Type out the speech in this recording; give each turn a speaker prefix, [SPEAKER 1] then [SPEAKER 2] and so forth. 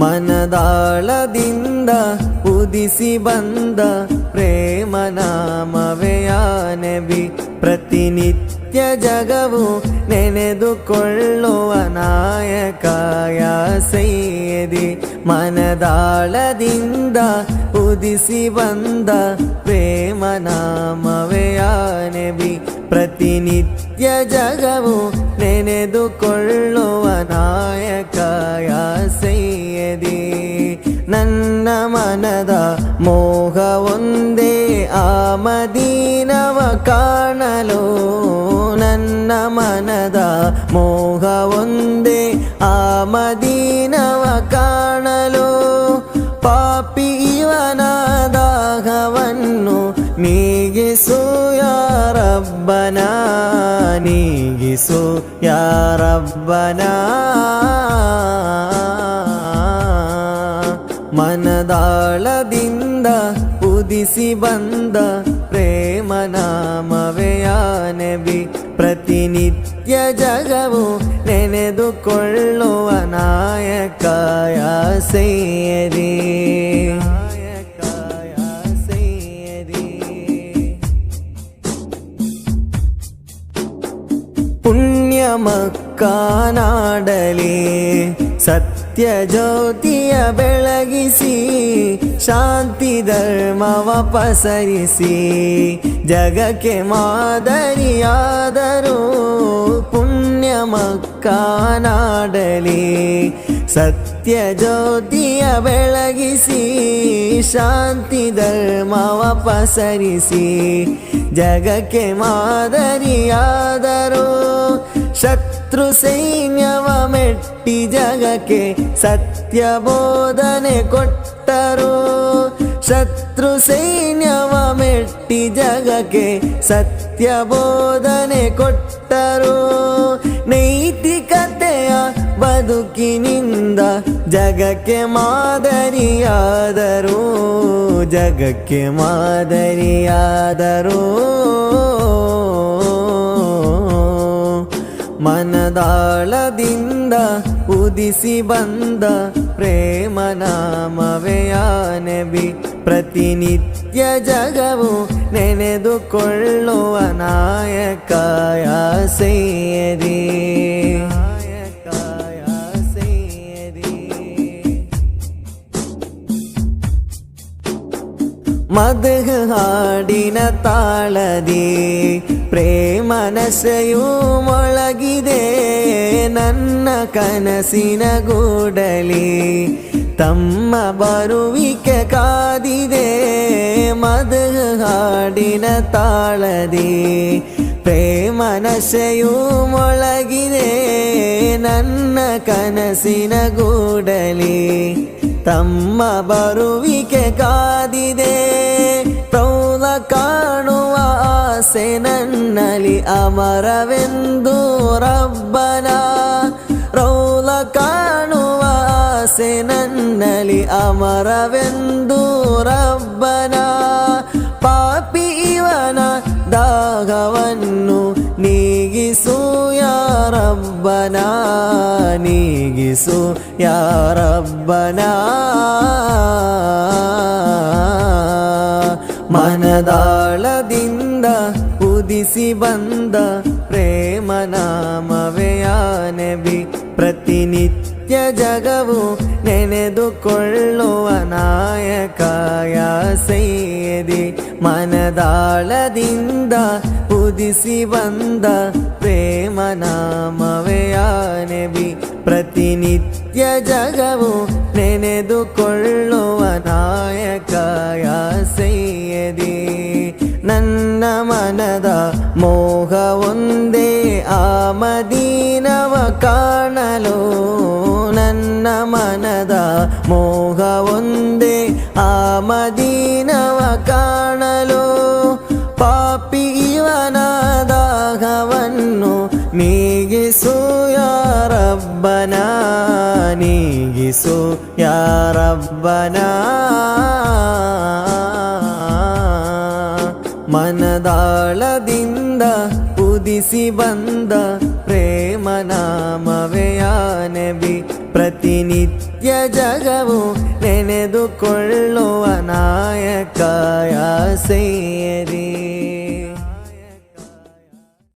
[SPEAKER 1] ಮನದಾಳದಿಂದ ಉದಿಸಿ ಬಂದ ಪ್ರೇಮ ನಾಮವೆಯ ನಬಿ ಪ್ರತಿನಿತ್ಯ ಜಗವು ನೆನೆದುಕೊಳ್ಳುವ ನಾಯಕಾಯ ಸೈಯದಿ ಮನದಾಳದಿಂದ ಉದಿಸಿ ಬಂದ ಪ್ರೇಮ ನಾಮವೆಯ ನಬಿ ಪ್ರತಿನಿತ್ಯ ಜಗವು ನೆನೆದುಕೊಳ್ಳುವ ನಾಯಕಾಯ ಸೈಯದಿ ನನ್ನ ಮನದ ಮೋಹ ಒಂದೇ ಆ ಮದೀನವ ಕಾಣಲು ನನ್ನ ಮನದ ಮೋಹ ಒಂದೇ ಆ ಮದೀನವ ಕಾಣಲು. ಪಾಪಿ ಇವನ ದಾಹವನ್ನು ನೀಗಿಸು ಯಾರಬ್ಬನ ನೀಗಿಸು ಯಾರಬ್ಬನ. ಮನದಾಳದಿಂದ ಉದಿಸಿ ಬಂದ ಪ್ರೇಮ ನಾಮವೆಯ ನಬಿ. ಪ್ರತಿನಿತ್ಯ ಜಗವು ನೆನೆದುಕೊಳ್ಳುವ ನಾಯಕಾಯ ಸೇರಿ ಪುಣ್ಯ ಮಕ್ಕನಾಡಲಿ ಸತ್ಯ ಜ್ಯೋತಿಯ ಬೆಳಗಿಸಿ, ಶಾಂತಿ ಧರ್ಮವ ಪಸರಿಸಿ, ಜಗಕ್ಕೆ ಮಾದರಿಯಾದರು ಪುಣ್ಯ ಮಕ್ಕನಾಡಲಿ. ಸತ್ಯ ಜ್ಯೋತಿಯ ಬೆಳಗಿಸಿ, ಶಾಂತಿ ಧರ್ಮವ ಪಸರಿಸಿ, ಜಗಕ್ಕೆ ಮಾದರಿಯಾದರು ಶತ್ರು ಸೈನ್ಯವ ಮೆಟ್ಟಿ ಜಗಕ್ಕೆ ಸತ್ಯ ಬೋಧನೆ ಕೊಟ್ಟರು. ಶತ್ರು ಸೈನ್ಯವ ಮೆಟ್ಟಿ ಜಗಕ್ಕೆ ಸತ್ಯ ಬೋಧನೆ ಕೊಟ್ಟರು. ನೈತಿಕತೆಯ ಬದುಕಿನಿಂದ ಜಗಕ್ಕೆ ಮಾದರಿಯಾದರು. ಜಗಕ್ಕೆ ಮಾದರಿಯಾದರು. ಮನದಾಳದಿಂದ ಉದಿಸಿ ಬಂದ ಪ್ರೇಮ ನಾಮವೆಯಾನೆಬಿ ನಬಿ ಪ್ರತಿನಿತ್ಯ ಜಗವು ನೆನೆದುಕೊಳ್ಳುವ ನಾಯಕಾಯ ಸೇರಿ ಮದಹ ಹಾಡಿನ ತಾಳದಿ ಪ್ರೇಮನಸೆಯು ಮೊಳಗಿದೆ. ನನ್ನ ಕನಸಿನ ಗೂಡಲಿ ತಮ್ಮ ಬರುವಿಕೆ ಕಾದಿದೆ. ಮಧು ಹಾಡಿನ ತಾಳದಿ ಪ್ರೇಮನಸೆಯು ಮೊಳಗಿದೆ. ನನ್ನ ಕನಸಿನ ಗೂಡಲಿ ತಮ್ಮ ಬರುವಿಕೆ ಕಾದಿದೆ. ಆಸೆ ನನ್ನಲಿ ಅಮರವೆಂದು ರಬ್ಬನ ರೌಲ ಕಾಣುವ ಆಸೆ ನನ್ನಲಿ ಅಮರವೆಂದು ರಬ್ಬನ ಪಾಪಿ ಇವನ ದಾಹವನ್ನು ನೀಗಿಸು ಯಾರಬ್ಬನ ನೀಗಿಸು ಯಾರಬ್ಬನ. ಮನದಾಳದಿಂದ ಉದಿಸಿ ಬಂದ ಪ್ರೇಮ ನಾಮವೆಯ ನಬಿ ಪ್ರತಿನಿತ್ಯ ಜಗವು ನೆನೆದುಕೊಳ್ಳುವ ನಾಯಕಾಯ ಸೈಯದಿ ಮನದಾಳದಿಂದ ಉದಿಸಿ ಬಂದ ಪ್ರೇಮ ನಾಮವೆಯ ನಬಿ ಪ್ರತಿನಿತ್ಯ ಜಗವು ನೆನೆದುಕೊಳ್ಳುವ ನಾಯಕಾಯ ಸೈಯದಿ ನನ್ನ ಮನದ ಮೋಹ ಒಂದೇ ಆ ಮದೀನವ ಕಾಣಲು ನನ್ನ ಮನದ ಮೋಹ ಒಂದೇ ಆ ಮದೀನವ ಕಾಣಲು ಪಾಪಿ ಇವನ ದಾಹವನ್ನು ನೀಗಿಸು ಯಾರಬ್ಬನ ನೀಗಿಸು ಯಾರಬ್ಬನ. ಮನದಾಳದಿಂದ ಉದಿಸಿ ಬಂದ ಪ್ರೇಮ ನಾಮವೆಯಾನೆಬಿ ನಬಿ ಪ್ರ ಪ್ರತಿನಿತ್ಯ ಜಗವು ನೆನೆದುಕೊಳ್ಳುವ ನಾಯಕ ಸೈಯದಿ